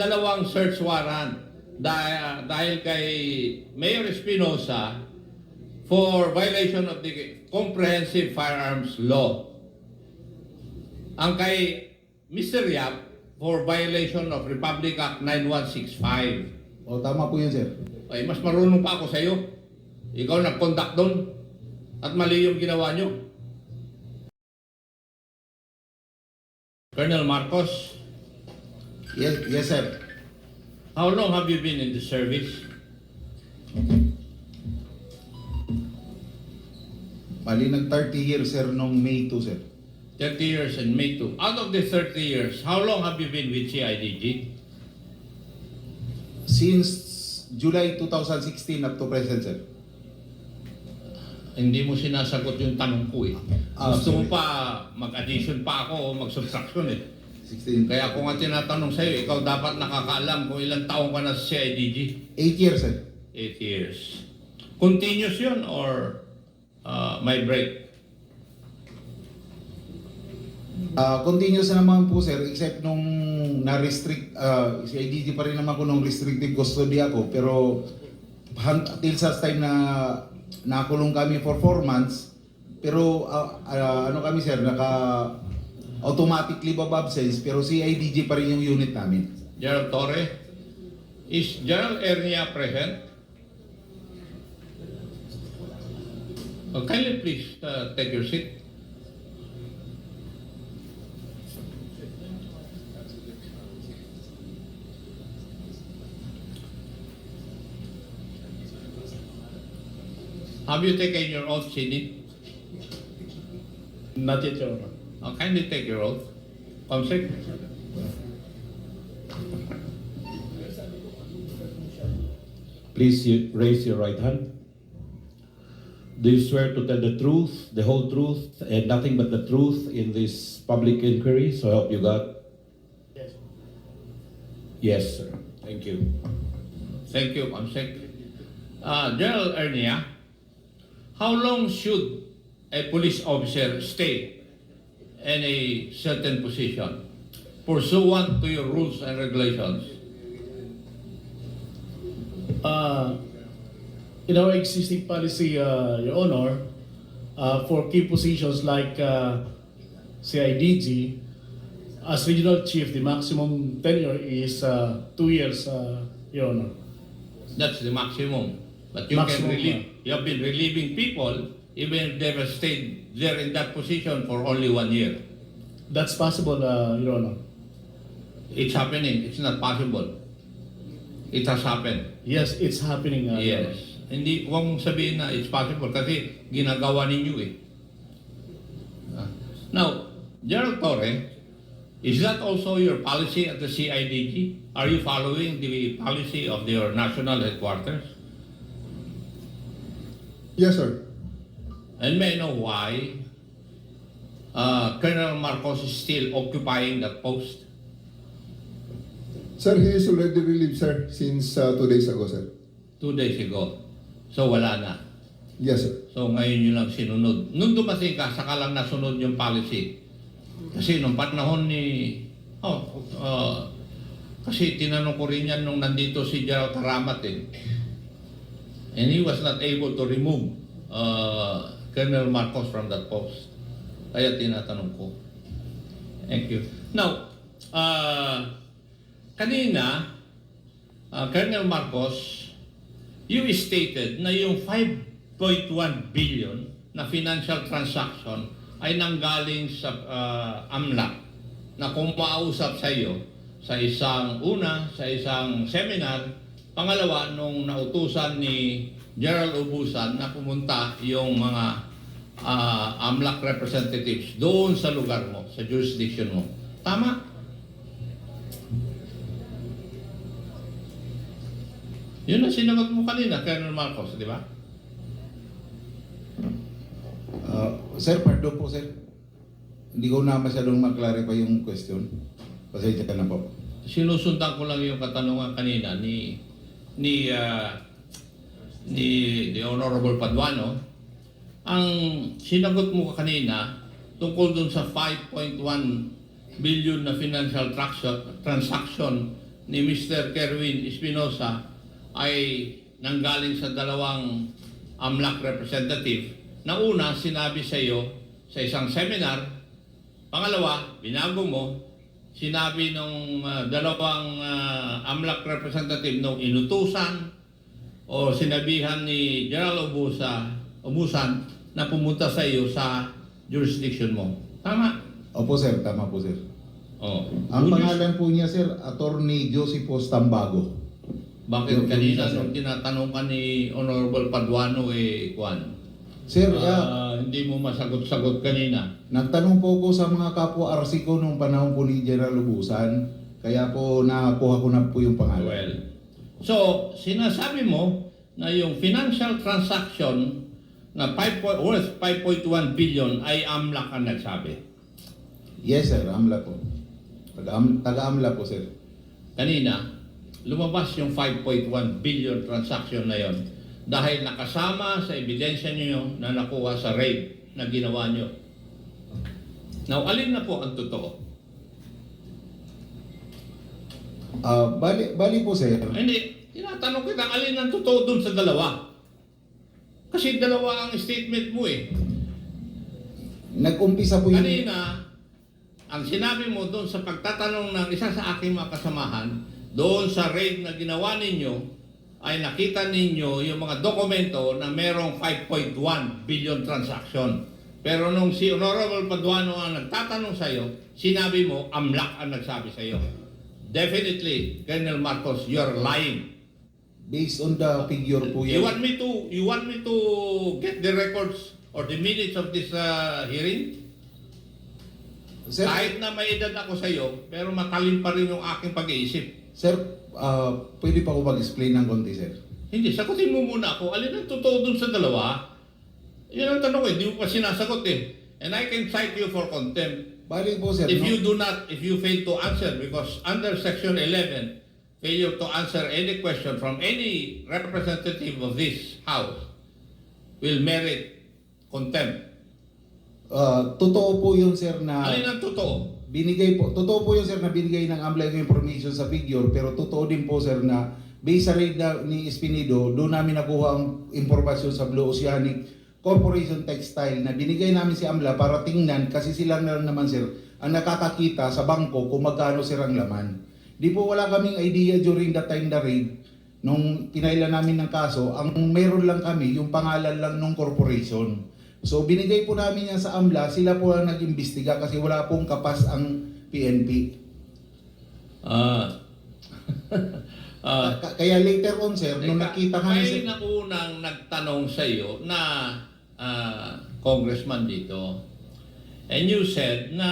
dalawang search warrant dahil, dahil kay Mayor Espinosa for violation of the Comprehensive Firearms Law. Ang kay Mr. Yap for violation of Republic Act 9165. O tama po yun, sir. Ay, mas marunong pa ako sa iyo. Ikaw nag-conduct doon. At mali yung ginawa nyo. Colonel Marcos, Yes, yes, sir. how long have you been in the service? Bali, nag 30 years, sir, nung May 2, sir. 30 years and May 2. Out of the 30 years, how long have you been with CIDG? Since July 2016 up to present, sir. Hindi mo sinasagot yung tanong ko eh. Ah, Gusto mo sorry. pa mag-addition pa ako o mag-subtraction eh. 16. Kaya kung nga tinatanong sa'yo, ikaw dapat nakakaalam kung ilang taong ka na sa CIDG. 8 years, sir. 8 years. Continuous yun or uh, may break? Ah, continuous na naman po, sir, except nung na-restrict, uh, si IDG pa rin naman ko nung restrictive custody ako, pero till sa time na nakulong kami for 4 months, pero ah, ah, ano kami, sir, naka automatic leave of absence, pero si IDG pa rin yung unit namin. Gerald Torre? Is Gerald Ernia present? Oh, kindly please uh, take your seat. Have you taken your oath, Sini? Not yet, Your Honor. Oh, kindly take your oath. Comsec? Please you- raise your right hand. Do you swear to tell the truth, the whole truth, and nothing but the truth in this public inquiry? So help you God? Yes. Yes, sir. Thank you. Thank you, Comsec. Uh, General Ernia, how long should a police officer stay in a certain position pursuant to your rules and regulations? Uh, in our existing policy, uh, Your Honor, uh, for key positions like uh, CIDG, as regional chief, the maximum tenure is uh, two years, uh, Your Honor. That's the maximum. But you Maximum, can relieve, you have been relieving people even if they have stayed there in that position for only one year. That's possible, uh, Your Honor. It's happening. It's not possible. It has happened. Yes, it's happening. Uh, Your Honor. Yes. Hindi, huwag mong sabihin na it's possible kasi ginagawa ninyo eh. Ah. Now, Gerald Torre, is that also your policy at the CIDG? Are you following the policy of your national headquarters? Yes, sir. And may know why uh, Colonel Marcos is still occupying that post? Sir, he is already relieved, sir, since uh, two days ago, sir. Two days ago. So wala na. Yes, sir. So ngayon nyo lang sinunod. Nung dumating ka, saka lang nasunod yung policy. Kasi nung panahon ni... Oh, uh, kasi tinanong ko rin yan nung nandito si Gerald Karamat eh. And he was not able to remove uh, Colonel Marcos from that post. Kaya tinatanong ko. Thank you. Now, uh, kanina, uh, Colonel Marcos, you stated na yung 5.1 billion na financial transaction ay nanggaling sa uh, AMLAC na kung mausap sa iyo sa isang una, sa isang seminar, pangalawa nung nautusan ni Gerald Ubusan na pumunta yung mga uh, AMLAC representatives doon sa lugar mo, sa jurisdiction mo. Tama? Yun ang sinagot mo kanina, Colonel Marcos, di ba? Ah, sir, pardon po, sir. Hindi ko na masyadong maklarify yung question. Pasensya ka na po. sinusundan ko lang yung katanungan kanina ni ni ah, ni the Honorable Paduano. Ang sinagot mo kanina tungkol dun sa 5.1 billion na financial transaction, ni Mr. Kerwin Espinosa ay nanggaling sa dalawang AMLAC representative na una sinabi sa iyo sa isang seminar, pangalawa, binago mo, sinabi nung ah, dalawang ah, AMLAC representative nung inutusan o sinabihan ni General Obusa, Obusan na pumunta sa iyo sa jurisdiction mo. Tama? Opo sir, tama po sir. Oh. Ang pangalan po niya sir, Attorney Joseph Tambago. Bakit Yung- kanina yung- nung tinatanong ka ni Honorable Paduano eh, Juan? Sir, ah, Ah, hindi mo masagot-sagot kanina. nagtanong po ko sa mga kapwa RC ko nung panahon po ni General Ubusan, kaya po nakuha ko na po yung pangalan. Well, so sinasabi mo na yung financial transaction na 5, po- worth 5.1 billion ay AMLAC ang nagsabi. Yes sir, AMLA po. Taga-am- Taga-AMLA po sir. Kanina, lumabas yung 5.1 billion transaction na yon dahil nakasama sa ebidensya niyo na nakuha sa raid na ginawa niyo. Now, alin na po ang totoo? Ah, bali, bali po sir, Hindi, tinatanong kita alin ang totoo dun sa dalawa. Kasi dalawa ang statement mo eh. nag-umpisa po yung... Kanina, ang sinabi mo doon sa pagtatanong ng isa sa aking mga kasamahan, doon sa raid na ginawa ninyo, ay nakita ninyo yung mga dokumento na merong 5.1 billion transaction. Pero nung si Honorable Paduano ang nagtatanong sa iyo, sinabi mo, AMLAC ang nagsabi sa iyo. Definitely, Colonel Marcos, you're lying. Based on the figure po You yan. want me to you want me to get the records or the minutes of this uh, hearing? Sir, Kahit na may edad ako sa iyo, pero matalim pa rin yung aking pag-iisip. sir ah, pwede pa ko mag-explain ng konti sir. Hindi, sagutin mo muna ako. Alin ang totoo dun sa dalawa? Yan ang tanong ko, hindi mo pa sinasagot eh. And I can cite you for contempt. Bali po sir, If no? you do not, if you fail to answer, because under Section 11, failure to answer any question from any representative of this House will merit contempt. Ah, totoo po yun sir na... Alin ang totoo? Binigay po, totoo po yun sir na binigay ng AMLA yung information sa figure, pero totoo din po sir na based sa raid na, ni Espinido, doon namin nakuha ang impormasyon sa Blue Oceanic Corporation Textile na binigay namin si AMLA para tingnan kasi sila na lang naman sir ang nakakakita sa bangko kung magkano sir ang laman. Di po wala kaming idea during that time na raid nung pinaila namin ng kaso, ang meron lang kami yung pangalan lang ng corporation. So binigay po namin yan sa AMLA, sila po ang nag-imbestiga kasi wala pong kapas ang PNP. Ah. Ah, Ka- Kaya later on sir, nung Teka, nakita kami May sir, na unang nagtanong sa iyo na ah, congressman dito. And you said na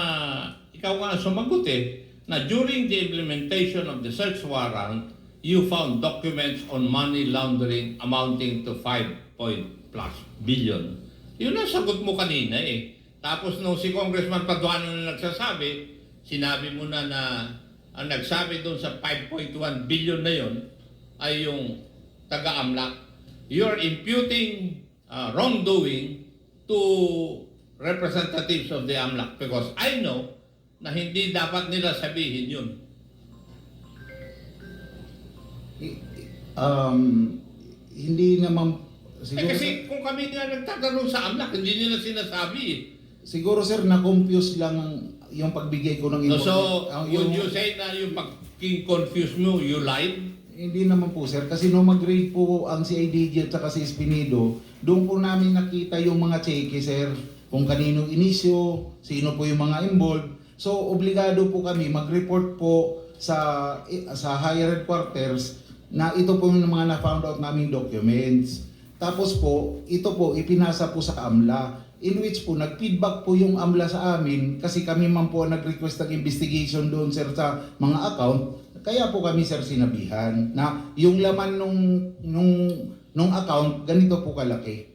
ikaw nga sumagot eh na during the implementation of the search warrant, you found documents on money laundering amounting to 5 point plus billion. Yun ang sagot mo kanina eh. Tapos nung si Congressman Paduano na nagsasabi, sinabi mo na na ang nagsabi doon sa 5.1 billion na yon ay yung taga-AMLAC. You're imputing uh, wrongdoing to representatives of the AMLAC because I know na hindi dapat nila sabihin yun. um, hindi naman Eh, siguro, kasi kung kami nga nagtatanong sa AMLAC, hindi nila sinasabi eh. siguro sir na-confuse lang ang- yung pagbigay ko ng So, so ang- would yung- you say na yung pag-confuse mo, you lied? Hindi naman po sir, kasi nung mag-raid po ang CIDG at saka si Espinido, doon po namin nakita yung mga cheque sir, kung kanino inisyo, sino po yung mga involved. So, obligado po kami mag-report po sa sa higher headquarters na ito po yung mga na-found out naming documents. Tapos po, ito po ipinasa po sa AMLA in which po nag-feedback po yung AMLA sa amin kasi kami man po nag-request ng investigation doon sir sa mga account kaya po kami sir sinabihan na yung laman nung nung nung account ganito po kalaki.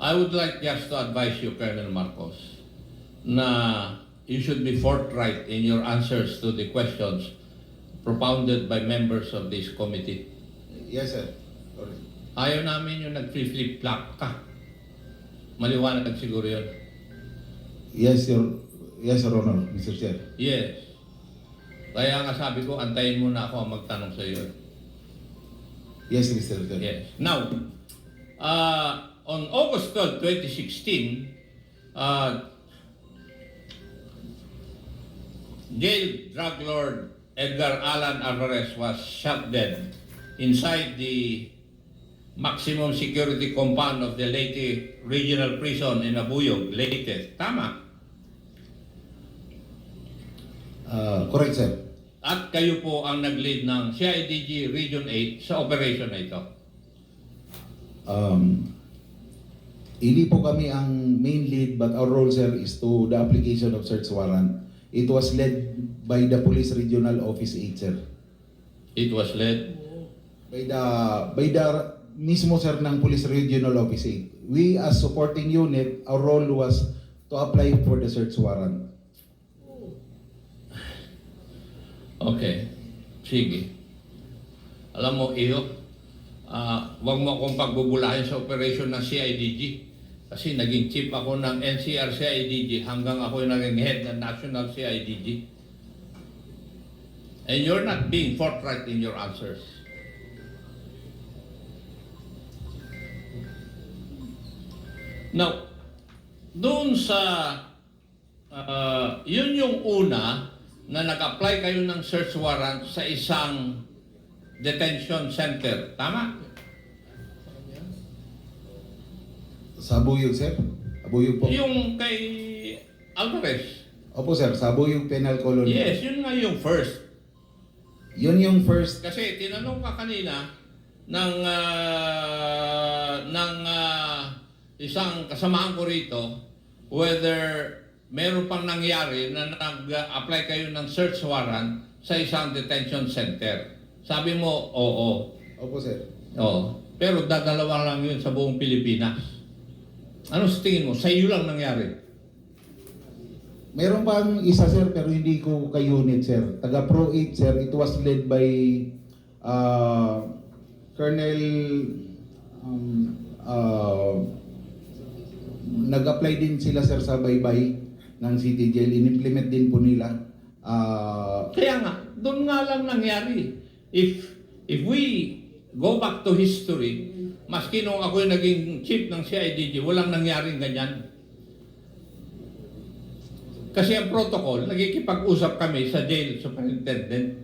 I would like just to advise you, Colonel Marcos, na you should be forthright in your answers to the questions propounded by members of this committee. Yes sir. Sorry. Ayaw namin yung nag-flip-flop ka. Maliwanag siguro yun. Yes your Yes Your Honor, Mr. Chair. Yes. Kaya nga sabi ko, antayin mo na ako ang magtanong sa iyo. Yes, Mr. Chair. Yes. Now, uh, on August 12, 2016, uh, jail drug lord Edgar Allan Alvarez was shot dead inside the maximum security compound of the Leyte Regional Prison in Abuyog, Leyte. Tama. Ah, correct, sir. At kayo po ang nag-lead ng CIDG Region 8 sa operation na ito. Um, hindi po kami ang main lead but our role sir is to the application of search warrant. It was led by the Police Regional Office 8 sir. It was led By the by the mismo sir ng Police Regional Office 8. We as supporting unit, our role was to apply for the search warrant. Okay. Sige. Alam mo, iyo, ah, wag mo akong pagbubulahin sa operation ng CIDG. Kasi naging chief ako ng NCR CIDG hanggang ako naging head ng National CIDG. And you're not being forthright in your answers. Now, doon sa, ah, yun yung una na nag-apply kayo ng search warrant sa isang detention center. Tama? Sa Abuyog sir? Abuyog po. Yung kay Alvarez. Opo sir, sa Abuyog Penal Colony. Yes, yun nga yung first. Yun yung first Kasi tinanong ka kanina ng ah, ng ah, isang kasamahan ko rito whether meron pang nangyari na nag-apply kayo ng search warrant sa isang detention center. Sabi mo, oo. Opo sir. Oo. Pero dadalawa lang yun sa buong Pilipinas. Ano sa tingin mo? Sa iyo lang nangyari. Meron pang isa sir pero hindi ko kay unit sir. Taga Pro 8 sir. It was led by uh, Colonel um, uh, nag-apply din sila sir sa baybay ng City Jail. In-implement din po nila. Uh, Kaya nga, doon nga lang nangyari. If if we go back to history, maski nung ako yung naging chief ng CIDG, walang nangyaring ganyan. Kasi ang protocol, nagkikipag-usap kami sa jail superintendent.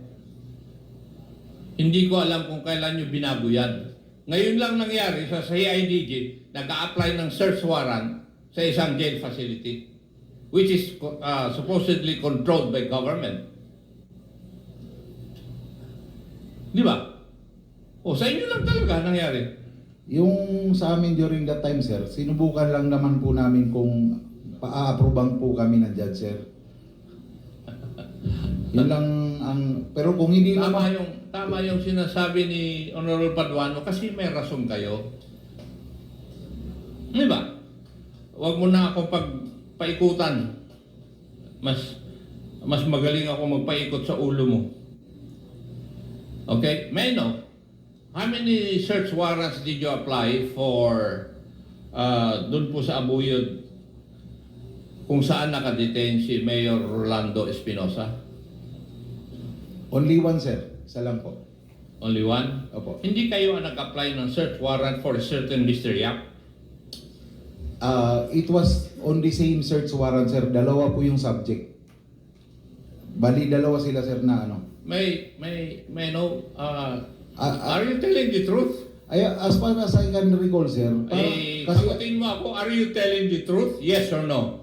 Hindi ko alam kung kailan nyo binago yan. Ngayon lang nangyari sa CIDG, nag-a-apply ng search warrant sa isang jail facility, which is uh, supposedly controlled by government. Di ba? O, sa inyo lang talaga nangyari. Yung sa amin during that time sir, sinubukan lang naman po namin kung paa-approbang po kami ng judge sir. Yun lang ang pero kung hindi Tama naman yung, tama yung sinasabi ni Honorable Paduano kasi may rason kayo. Di ba? Huwag mo na akong pagpaikutan. Mas mas magaling ako magpaikot sa ulo mo. Okay? May know, how many search warrants did you apply for uh, doon po sa Abuyod kung saan nakadetain si Mayor Rolando Espinosa? only one sir, isa lang po. Only one? Opo. Hindi kayo ang nag-apply ng search warrant for a certain Mr. Yap? Uh, it was on the same search warrant sir, dalawa po yung subject. Bali dalawa sila sir na ano. May, may, may no, uh, Ah, ah. are you telling the truth? Ay, as far as I can recall sir, parang, eh, kasi sagutin mo ako, are you telling the truth? Yes or no?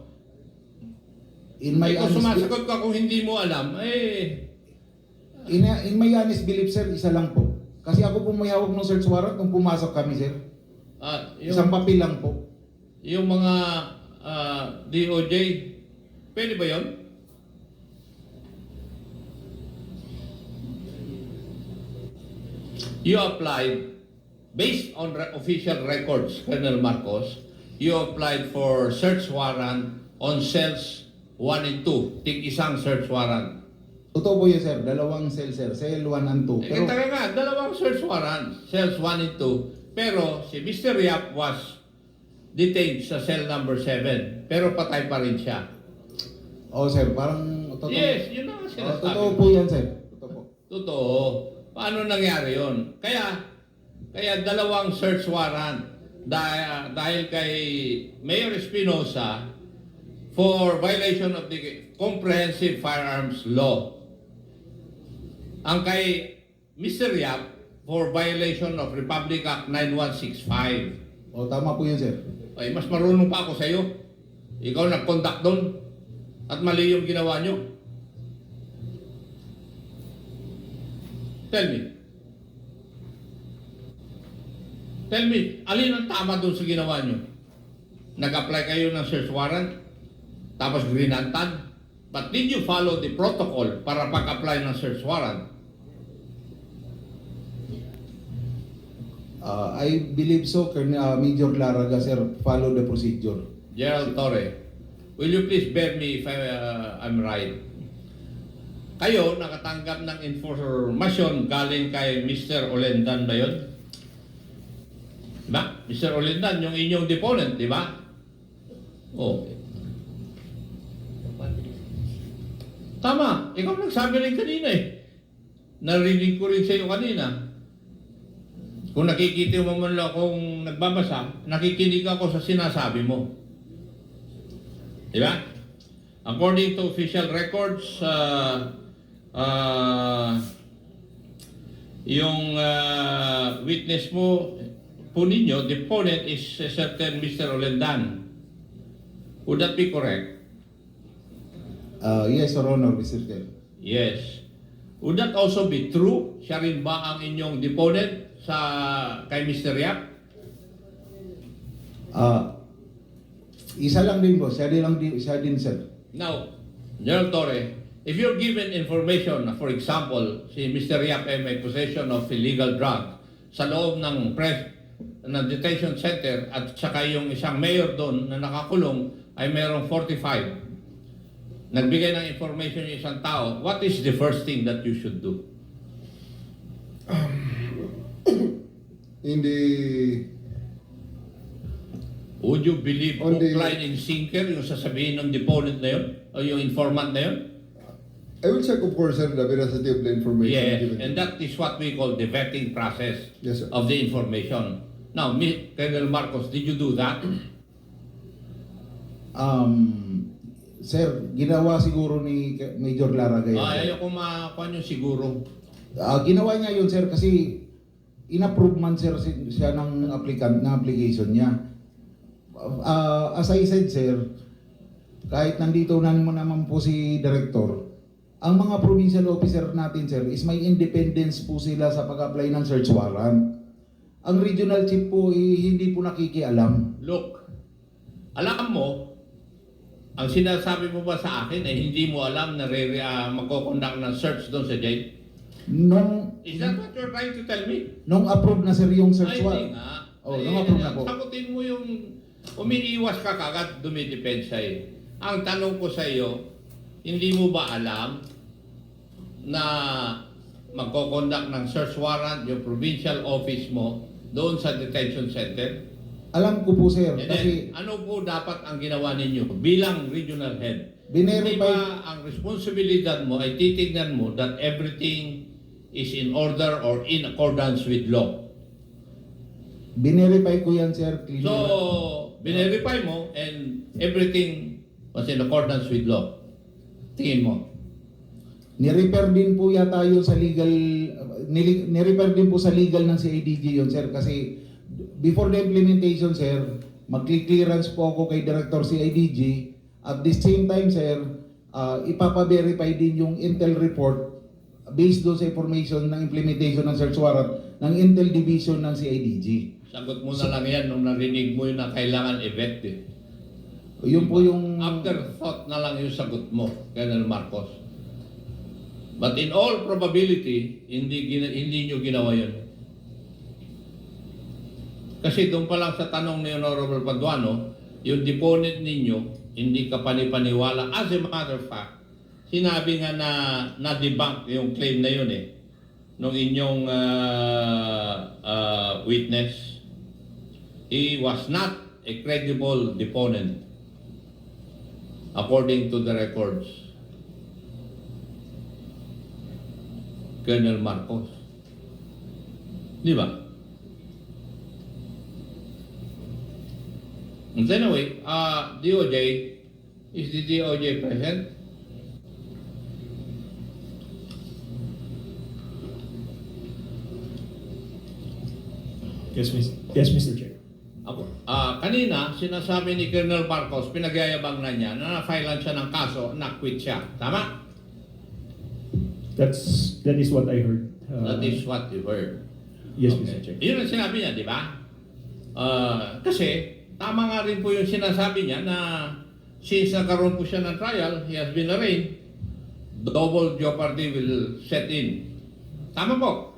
in my eh, kung honest sumasagot ka kung hindi mo alam, eh, in, in my honest belief sir, isa lang po. Kasi ako po may hawak ng search warrant nung pumasok kami sir. ah, Isang yung, papel lang po. yung mga ah, DOJ, pwede ba yon? You applied, based on re- official records, Colonel Marcos, you applied for search warrant on cells 1 and 2, tig isang search warrant. Totoo po yun sir, dalawang cell sir, cell 1 and 2. Eh, Pero, nga, dalawang search warrant, cells 1 and 2, pero si Mr. Yap was detained sa cell number 7, pero patay pa rin siya. oh sir, parang totoo. Yes, yun ang Oh, sinasabi. totoo po yan, sir. Totoo po. Totoo. Paano nangyari yon? Kaya, kaya dalawang search warrant dahil, dahil kay Mayor Espinosa for violation of the Comprehensive Firearms Law. Ang kay Mr. Yap for violation of Republic Act 9165. O, tama po yun, sir. Ay, mas marunong pa ako sa iyo. Ikaw nag-conduct doon. At mali yung ginawa nyo. Tell me. Tell me, alin ang tama doon sa ginawa nyo? Nag-apply kayo ng search warrant, tapos grinantan, but did you follow the protocol para pag-apply ng search warrant? Uh, I believe so, Colonel, uh, Major Laraga, sir, follow the procedure. Gerald Torre, will you please bear me if I, uh, I'm right? Kayo nakatanggap ng informasyon galing kay Mr. Olendan ba yun? Diba? Mr. Olendan, yung inyong deponent, di ba? Oh. Tama, ikaw nagsabi rin kanina eh. Narinig ko rin sa iyo kanina. Kung nakikita mo man lang akong nagbabasa, nakikinig ako sa sinasabi mo. Di ba? According to official records, uh, uh, yung uh, witness mo po ninyo, the opponent is a certain Mr. Olendan. Would that be correct? Uh, yes, Your Honor, Mr. Chair. Yes. Would that also be true? Siya rin ba ang inyong deponent sa kay Mr. Yap? Uh, isa lang din po, siya din lang din, siya din, sir. Now, General Torre, if you're given information na, for example, si Mr. Yap ay may possession of illegal drug sa loob ng press ng detention center at saka yung isang mayor doon na nakakulong ay mayroong 45 nagbigay ng information yung isang tao, what is the first thing that you should do? In the Would you believe hook, the- line, and sinker yung sasabihin ng deponent na yun? O yung informant na yun? I will check, of course, sir, the veracity of the information Yes, given. and that is what we call the vetting process Yes, sir. of the information. Now, Colonel Marcos, did you do that? Um, sir, ginawa siguro ni Major Laraga yan. Ah, ayaw ko makakuha nyo siguro. Ah, ginawa niya yun, sir, kasi in-approve man, sir, si- siya ng applicant, na application niya. Ah, as I said, sir, kahit nandito na mo naman po si Director, ang mga provincial officer natin, sir, is may independence po sila sa pag-apply ng search warrant. Ang regional chief po, eh, hindi po nakikialam. Look, alam mo, ang sinasabi mo ba sa akin ay hindi mo alam na re, uh, magkoconduct ng search doon sa jail? Nung, Is that what you're trying to tell me? nung approve na, sir, yung search Ay, hindi warrant. nga. Oh, Ay, nung approve na po. Sagutin mo yung umiiwas ka kagad, dumidepensa eh. Ang tanong ko sa iyo, hindi mo ba alam na magkoconduct ng search warrant yung provincial office mo doon sa detention center? Alam ko po, sir, And kasi then, ano po dapat ang ginawa ninyo bilang regional head? Hindi binerify ba ang responsibilidad mo ay titignan mo that everything is in order or in accordance with law? Binerify ko yan, sir. Clean So, binerify mo and everything was in accordance with law. Tingin mo. Ni-repair din po yata yun sa legal, ni-repair din po sa legal ng CIDG yun, sir. Kasi before the implementation, sir, mag-clearance po ako kay Director CIDG. At the same time, sir, uh, ipapa-verify din yung Intel report based doon sa information ng implementation ng search warrant ng Intel Division ng CIDG. Sagot mo na lang yan nung narinig mo yun na kailangan i-vet eh. Yun po yung... Afterthought na lang yung sagot mo, Colonel Marcos. But in all probability, hindi, gina- hindi nyo ginawa yun. Kasi doon pa lang sa tanong ni Honorable Paduano, yung deponent ninyo, hindi ka panipaniwala. As a matter of fact, sinabi nga na na-debunk yung claim na yun eh, nung inyong ah, ah, witness. He was not a credible deponent according to the records, Colonel Marcos. Di ba? And anyway, uh, DOJ, is the DOJ present? Yes, Mr. Yes, Mr. Chair. Ah, kanina, sinasabi ni Colonel Marcos, pinagyayabang na niya na na-filean siya ng kaso, na-quit siya. Tama? That's that is what I heard. Uh, That is what you heard. Yes, Okay. Mr. Chair. Yun ang sinabi niya, di ba? Ah, kasi, tama nga rin po yung sinasabi niya na since nagkaroon po siya ng trial, he has been arraigned, double jeopardy will set in. Tama po.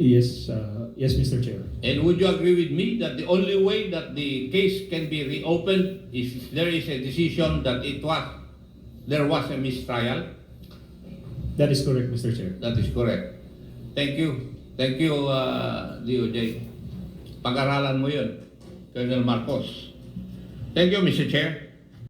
Yes, uh, yes, Mr. Chair. And would you agree with me that the only way that the case can be reopened is if there is a decision that it was, there was a mistrial? That is correct, Mr. Chair. That is correct. Thank you. Thank you, uh, DOJ. Pag-aralan mo yun, Colonel Marcos. Thank you, Mr. Chair.